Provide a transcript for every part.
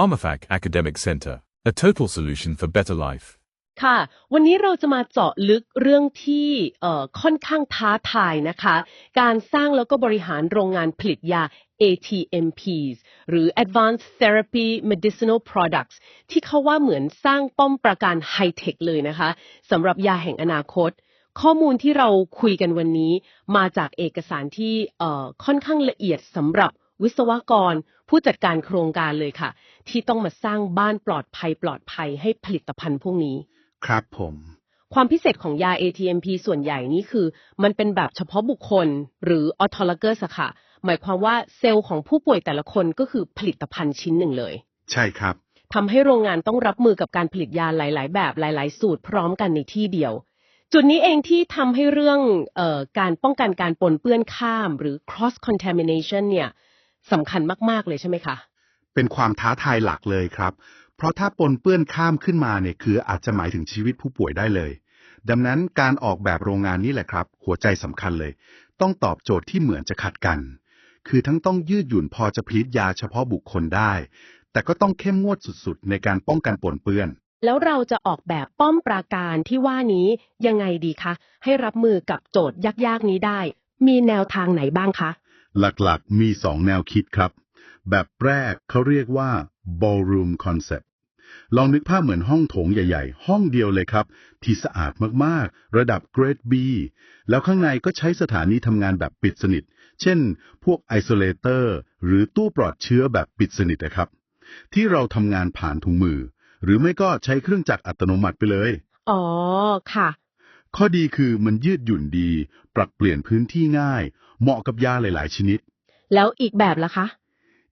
PharmaFac Academic Center, a total solution for better life. ค่ะ วันนี้เราจะมาเจาะลึกเรื่องที่เอ่อค่อนข้างท้าทายนะคะ การสร้างแล้วก็บริหารโรงงานผลิตยา ATMPs หรือ Advanced Therapy Medicinal Products ที่เขาว่าเหมือนสร้างป้อมปราการไฮเทคเลยนะคะสำหรับยาแห่งอนาคต ข้อมูลที่เราคุยกันวันนี้ มาจากเอกสารที่เอ่อค่อนข้างละเอียดสำหรับวิศวกร ผู้จัดการโครงการเลยค่ะ ที่ต้องมาสร้างบ้านปลอดภัยปลอดภัยให้ผลิตภัณฑ์พวกนี้ ครับผม ความพิเศษของยา ATMP ส่วนใหญ่นี่คือ มันเป็นแบบเฉพาะบุคคล หรือ autologous อะค่ะ หมายความว่าเซลล์ของผู้ป่วยแต่ละคนก็คือผลิตภัณฑ์ชิ้นหนึ่งเลย ใช่ครับทำให้โรงงานต้องรับมือกับการผลิตยาหลาย ๆ แบบหลาย ๆ สูตรพร้อมกันในที่เดียว จุดนี้เองที่ทำให้เรื่องเออการป้องกันการปนเปื้อนข้าม หรือ cross contamination เนี่ยสำคัญมาก ๆ เลยใช่ไหมคะ เป็นความท้าทายหลักเลยครับ เพราะถ้าปนเปื้อนข้ามขึ้นมาเนี่ยคืออาจจะหมายถึงชีวิตผู้ป่วยได้เลย ดังนั้นการออกแบบโรงงานนี่แหละครับ หัวใจสำคัญเลย ต้องตอบโจทย์ที่เหมือนจะขัดกัน คือทั้งต้องยืดหยุ่นพอจะผลิตยาเฉพาะบุคคลได้ แต่ก็ต้องเข้มงวดสุดๆ ในการป้องกันปนเปื้อนแล้วเราจะออกแบบป้อมปราการที่ว่านี้ยังไงดีคะ ให้รับมือกับโจทย์ยากๆนี้ได้ มีแนวทางไหนบ้างคะ หลักๆ มีสองแนวคิดครับ แบบแรกเขาเรียกว่า ballroom concept ลองนึกภาพเหมือนห้องโถงใหญ่ๆ ห้องเดียวเลยครับ ที่สะอาดมากๆ ระดับ Grade B แล้วข้างในก็ใช้สถานีทำงานแบบปิดสนิท เช่น พวกไอโซเลเตอร์หรือตู้ปลอดเชื้อแบบปิดสนิทนะครับ ที่เราทำงานผ่านถุงมือ หรือไม่ก็ใช้เครื่องจักรอัตโนมัติไปเลย อ๋อ ค่ะ ข้อดีคือมันยืดหยุ่นดี ปรับเปลี่ยนพื้นที่ง่าย เหมาะกับยาหลาย ๆ ชนิด แล้วอีกแบบล่ะคะ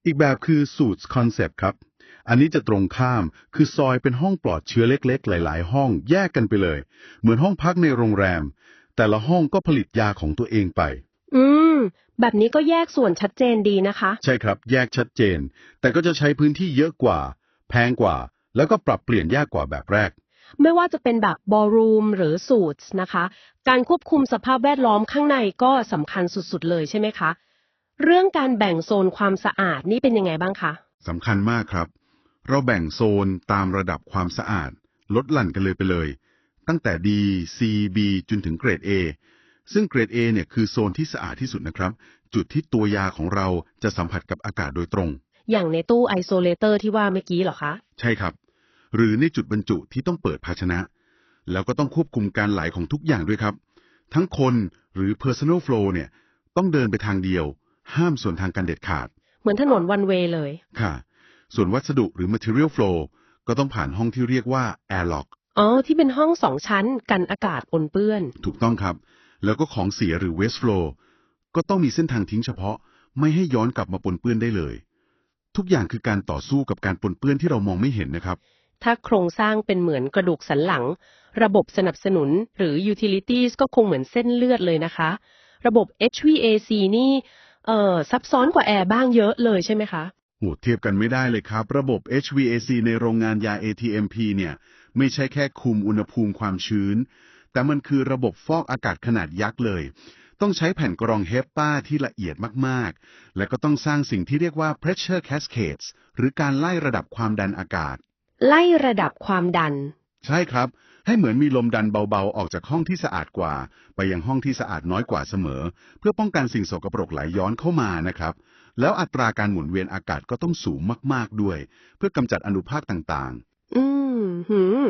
อีกแบบคือสูตรคอนเซปต์ครับ อันนี้จะตรงข้ามคือซอยเป็นห้องปลอดเชื้อเล็ก ๆ หลาย ๆ ห้องแยกกันไปเลย เหมือนห้องพักในโรงแรม แต่ละห้องก็ผลิตยาของตัวเองไป อืม แบบนี้ก็แยกส่วนชัดเจนดีนะคะ ใช่ครับ แยกชัดเจน แต่ก็จะใช้พื้นที่เยอะกว่า แพงกว่า แล้วก็ปรับเปลี่ยนยากกว่าแบบแรกไม่ว่าจะเป็นแบบ ballroom หรือ suits นะคะ การควบคุมสภาพแวดล้อมข้างในก็สำคัญสุดๆเลยใช่ไหมคะ เรื่องการแบ่งโซนความสะอาดนี่เป็นยังไงบ้างคะสำคัญมากครับ เราแบ่งโซนตามระดับความสะอาด ลดหลั่นกันเลยไปเลย ตั้งแต่ D C B จนถึงเกรด A ซึ่งเกรด A เนี่ยคือโซนที่สะอาดที่สุดนะครับ จุดที่ตัวยาของเราจะสัมผัสกับอากาศโดยตรง อย่างในตู้ isolator ที่ว่าเมื่อกี้เหรอคะ ใช่ครับ หรือในจุดบรรจุที่ต้องเปิดภาชนะ แล้วก็ต้องควบคุมการไหลของทุกอย่างด้วยครับ ทั้งคนหรือ personal flow เนี่ยต้องเดินไปทางเดียว ห้ามส่วนทางการเด็ดขาด เหมือนถนน one way เลย ค่ะ ส่วนวัสดุหรือ material flow ก็ต้องผ่านห้องที่เรียกว่า airlock อ๋อ ที่เป็นห้องสองชั้นกันอากาศปนเปื้อน ถูกต้องครับ แล้วก็ของเสียหรือ waste flow ก็ต้องมีเส้นทางทิ้งเฉพาะ ไม่ให้ย้อนกลับมาปนเปื้อนได้เลย ทุกอย่างคือการต่อสู้กับการปนเปื้อนที่เรามองไม่เห็นนะครับ ถ้าโครงสร้างเป็นเหมือนกระดูกสันหลัง ระบบสนับสนุนหรือ utilities ก็คงเหมือนเส้นเลือดเลยนะคะ ระบบ HVAC นี่ เอ่อซับซ้อนกว่าแอร์บ้างเยอะเลยใช่ไหมคะ โหเทียบกันไม่ได้เลยครับ ระบบ HVAC ในโรงงานยา ATMP เนี่ย ไม่ใช่แค่คุมอุณหภูมิความชื้น แต่มันคือระบบฟอกอากาศขนาดยักษ์เลย ต้องใช้แผ่นกรองเฮปป้าที่ละเอียดมาก ๆ และก็ต้องสร้างสิ่งที่เรียกว่า pressure cascades หรือการไล่ระดับความดันอากาศ ไล่ระดับความดัน ใช่ครับ ให้เหมือนมีลมดันเบาๆ ออกจากห้องที่สะอาดกว่า ไปยังห้องที่สะอาดน้อยกว่าเสมอ เพื่อป้องกันสิ่งสกปรกไหลย้อนเข้ามานะครับ แล้วอัตราการหมุนเวียนอากาศก็ต้องสูงมากๆด้วย เพื่อกำจัดอนุภาคต่างอืมหืม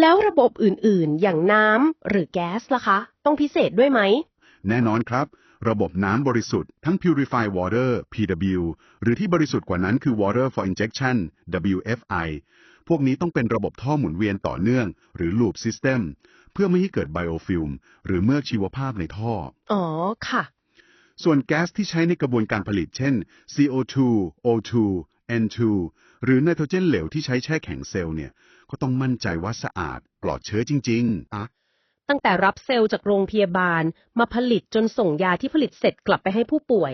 แล้วระบบอื่นๆ อย่างน้ำหรือแก๊สล่ะคะ ต้องพิเศษด้วยไหมๆแน่นอนครับ ระบบน้ำบริสุทธิ์ทั้ง Purify Water PW หรือที่บริสุทธิ์กว่านั้นคือ Water for Injection WFI พวกนี้ต้องเป็นระบบท่อหมุนเวียนต่อเนื่อง หรือ Loop System เพื่อไม่ให้เกิดไบโอฟิล์มหรือเมือกชีวภาพในท่อ อ๋อ ค่ะ ส่วนแก๊สที่ใช้ในกระบวนการผลิต เช่น CO2 O2 N2 หรือไนโตรเจนเหลวที่ใช้แช่แข็งเซลล์เนี่ย ก็ต้องมั่นใจว่าสะอาดปลอดเชื้อจริง ๆอะตั้งแต่รับเซลล์จากโรงพยาบาล มาผลิตจนส่งยาที่ผลิตเสร็จกลับไปให้ผู้ป่วย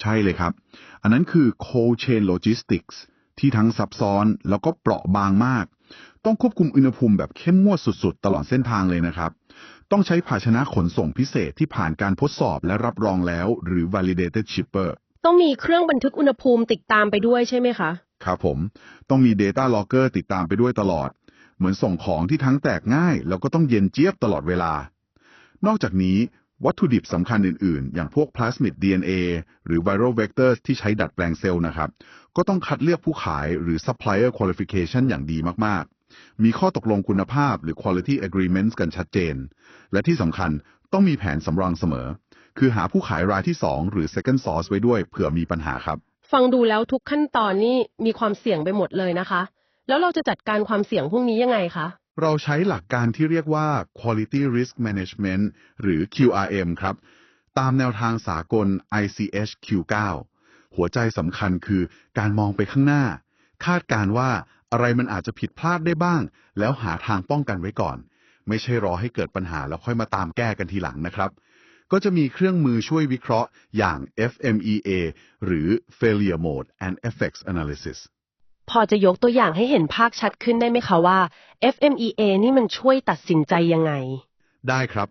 ใช่เลยครับ อันนั้นคือ cold chain logistics ที่ทั้งซับซ้อนแล้วก็เปราะบางมาก ต้องควบคุมอุณหภูมิแบบเข้มงวดสุดๆ ตลอดเส้นทางเลยนะครับ ต้องใช้ภาชนะขนส่งพิเศษที่ผ่านการทดสอบและรับรองแล้ว หรือ validated shipper ต้องมีเครื่องบันทึกอุณหภูมิติดตามไปด้วยใช่ไหมคะ ครับผม ต้องมี Data Logger ติดตามไปด้วยตลอด เหมือนส่งของที่ทั้งแตกง่าย แล้วก็ต้องเย็นเจี๊ยบตลอดเวลา นอกจากนี้ วัตถุดิบสำคัญอื่น ๆ อย่างพวกพลาสมิด DNA หรือ Viral Vectors ที่ใช้ดัดแปลงเซลล์นะครับ ก็ต้องคัดเลือกผู้ขายหรือ Supplier Qualification อย่างดีมาก ๆ มีข้อตกลงคุณภาพหรือ Quality Agreements กันชัดเจน และที่สำคัญต้องมีแผนสำรองเสมอ คือหาผู้ขายรายที่ 2 หรือ Second Source ไว้ด้วยเผื่อมีปัญหาครับ ฟังดูแล้วทุกขั้นตอนนี่มีความเสี่ยงไปหมดเลยนะคะ แล้วเราจะจัดการความเสี่ยงพวกนี้ยังไงคะ เราใช้หลักการที่เรียกว่า Quality Risk Management หรือ QRM ครับ ตามแนวทางสากล ICH Q9 หัวใจสำคัญคือการมองไปข้างหน้า คาดการว่าอะไรมันอาจจะผิดพลาดได้บ้าง แล้วหาทางป้องกันไว้ก่อน ไม่ใช่รอให้เกิดปัญหาแล้วค่อยมาตามแก้กันทีหลังนะครับก็จะมีเครื่องมือช่วยวิเคราะห์อย่าง FMEA หรือ Failure Mode and Effects Analysis พอจะยกตัวอย่างให้เห็นภาพชัดขึ้นได้ไหมคะว่า FMEA นี่มันช่วยตัดสินใจยังไง ได้ครับ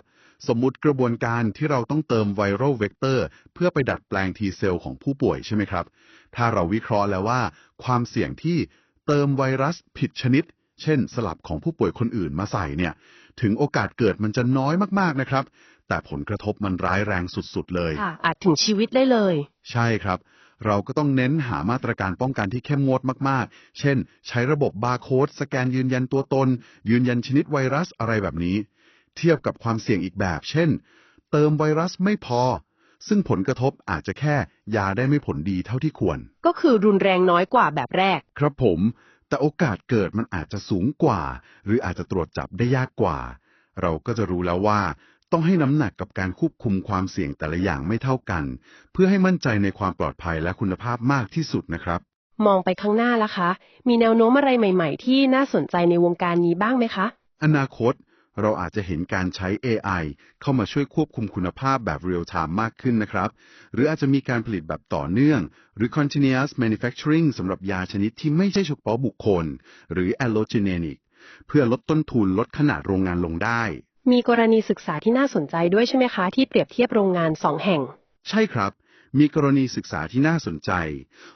สมมุติกระบวนการที่เราต้องเติมไวรัลเวกเตอร์เพื่อไปดัดแปลง T เซลล์ของผู้ป่วยใช่ไหมครับ ถ้าเราวิเคราะห์แล้วว่า ความเสี่ยงที่เติมไวรัสผิดชนิด เช่น สลับของผู้ป่วยคนอื่นมาใส่เนี่ย ถึงโอกาสเกิดมันจะน้อยมากๆนะครับ แต่ผลกระทบมันร้ายแรงสุดๆเลย ค่ะอาจถึงชีวิตได้เลย ใช่ครับ เราก็ต้องเน้นหามาตรการป้องกันที่เข้มงวดมากๆ เช่น ใช้ระบบบาร์โค้ดสแกนยืนยันตัวตน ยืนยันชนิดไวรัสอะไรแบบนี้ เทียบกับความเสี่ยงอีกแบบ เช่น เติมไวรัสไม่พอ ซึ่งผลกระทบอาจจะแค่ยาได้ไม่ผลดีเท่าที่ควร ก็คือรุนแรงน้อยกว่าแบบแรก ครับผม แต่โอกาสเกิดมันอาจจะสูงกว่า หรืออาจจะตรวจจับได้ยากกว่า เราก็จะรู้แล้วว่า ต้องให้น้ำหนักกับการควบคุมความเสี่ยงแต่ละอย่างไม่เท่ากัน เพื่อให้มั่นใจในความปลอดภัยและคุณภาพมากที่สุดนะครับ มองไปข้างหน้าละคะ มีแนวโน้มอะไรใหม่ ๆ ที่น่าสนใจในวงการนี้บ้างไหมคะ อนาคตเราอาจจะเห็นการใช้ AI เข้ามาช่วยควบคุมคุณภาพแบบเรียลไทม์มากขึ้นนะครับ หรืออาจจะมีการผลิตแบบต่อเนื่อง หรือ continuous manufacturing สำหรับยาชนิดที่ไม่ใช่เฉพาะบุคคล หรือ allogenic เพื่อลดต้นทุนลดขนาดโรงงานลงได้ มีกรณีศึกษาที่น่าสนใจด้วยใช่ไหมคะ ที่เปรียบเทียบโรงงานสองแห่ง ใช่ครับ มีกรณีศึกษาที่น่าสนใจ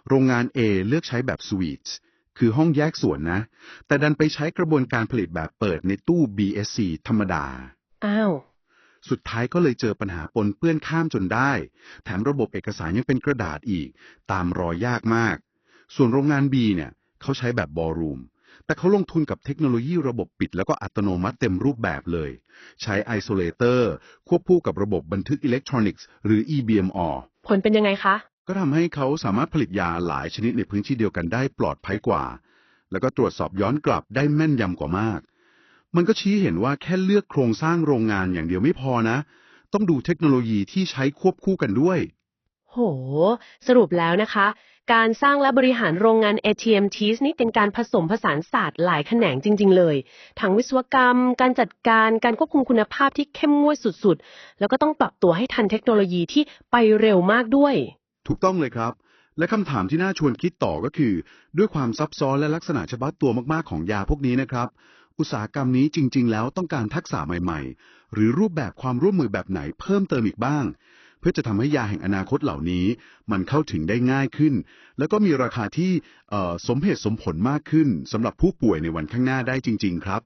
โรงงาน A เลือกใช้แบบสวีทคือห้องแยกส่วนนะ แต่ดันไปใช้กระบวนการผลิตแบบเปิดในตู้ BSC ธรรมดา อ้าว สุดท้ายก็เลยเจอปัญหาปนเปื้อนข้ามจนได้ แถมระบบเอกสารยังเป็นกระดาษอีก ตามรอยยากมาก ส่วนโรงงาน B เนี่ย เขาใช้แบบบอลรูม แต่เขาลงทุนกับเทคโนโลยีระบบปิดแล้วก็อัตโนมัติเต็มรูปแบบเลย ใช้ไอโซเลเตอร์ควบคู่กับระบบบันทึกอิเล็กทรอนิกส์หรือ EBMR ผลเป็นยังไงคะ ก็ทำให้เขาสามารถผลิตยาหลายชนิดในพื้นที่เดียวกันได้ปลอดภัยกว่า แล้วก็ตรวจสอบย้อนกลับได้แม่นยำกว่ามาก มันก็ชี้เห็นว่าแค่เลือกโครงสร้างโรงงานอย่างเดียวไม่พอนะ ต้องดูเทคโนโลยีที่ใช้ควบคู่กันด้วย โห สรุปแล้วนะคะ การสร้างและบริหารโรงงาน ATMTs นี่เป็นการผสมผสานศาสตร์หลายแขนงจริง ๆ เลย ทั้งวิศวกรรม การจัดการ การควบคุมคุณภาพที่เข้มงวดสุด ๆ แล้วก็ต้องปรับตัวให้ทันเทคโนโลยีที่ไปเร็วมากด้วย ถูกต้องเลยครับ และคำถามที่น่าชวนคิดต่อก็คือ ด้วยความซับซ้อนและลักษณะเฉพาะตัวมาก ๆ ของยาพวกนี้นะครับ อุตสาหกรรมนี้จริง ๆ แล้วต้องการทักษะใหม่ ๆ หรือรูปแบบความร่วมมือแบบไหนเพิ่มเติมอีกบ้าง เพื่อจะทำให้ยาแห่งอนาคตเหล่านี้ มันเข้าถึงได้ง่ายขึ้น แล้วก็มีราคาที่สมเหตุสมผลมากขึ้นสำหรับผู้ป่วยในวันข้างหน้าได้จริง ๆ ครับ